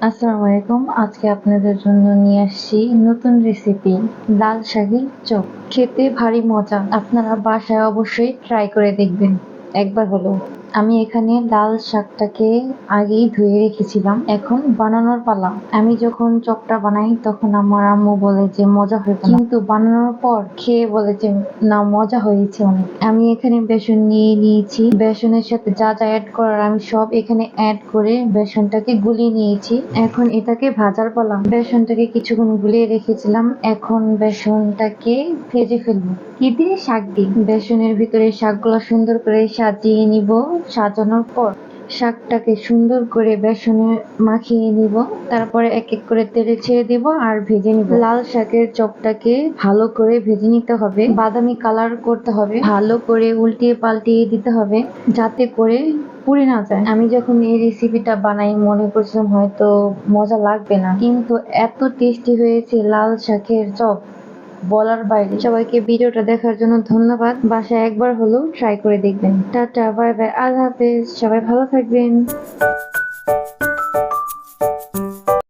আসসালামু আলাইকুম। আজকে আপনাদের জন্য নিয়ে আসছি নতুন রেসিপি লাল শাকের চপ। খেতে ভারী মজা। আপনারা বাসায় অবশ্যই ট্রাই করে দেখবেন। একবার হলো। আমি এখানে লাল শাকটাকে আগেই ধুয়ে রেখেছিলাম, এখন বানানোর পালা। আমি যখন চপটা বানাই, তখন আমার আম্মু বলে যে, মজা হয়েছে কিন্তু বানানোর পর খেয়ে বলে না, মজা হয়েছে অনেক। আমি এখানে বেসন নিয়ে নিয়েছি। বেসনের সাথে যা যা অ্যাড করার, আমি সব এখানে অ্যাড করে বেসনটাকে গুলিয়ে নিয়েছি। এখন এটাকে ভাজার পালা। বেসনটাকে কিছুক্ষণ গুলিয়ে রেখেছিলাম। এখন বেসনটাকে ভেজে ফেলব। কি দিয়ে শাক দিই বেসনের ভিতরে শাকগুলো সুন্দর করে সাজিয়ে নিব। সাজানোর পর শাকটাকে সুন্দর করে বেসনে মাখিয়ে নিব। তারপরে এক এক করে তেলে ছেড়ে দিব আর ভেজে নিব। লাল শাকের চপটাকে ভালো করে ভেজে নিতে হবে। বাদামি কালার করতে হবে। ভালো করে উল্টিয়ে পাল্টিয়ে দিতে হবে যাতে করে পুড়ে না যায়। আমি যখন এই রেসিপিটা বানাই, মনে করছিলাম হয়তো মজা লাগবে না। কিন্তু এত টেস্টি হয়েছে লাল শাকের চপ। বলার বাইরে। সবাইকে ভিডিওটা দেখার জন্য ধন্যবাদ। বাসায় একবার হলেও ট্রাই করে দেখবেন। টাটা, বাই বাই, আল্লাহ হাফেজ। সবাই ভালো থাকবেন।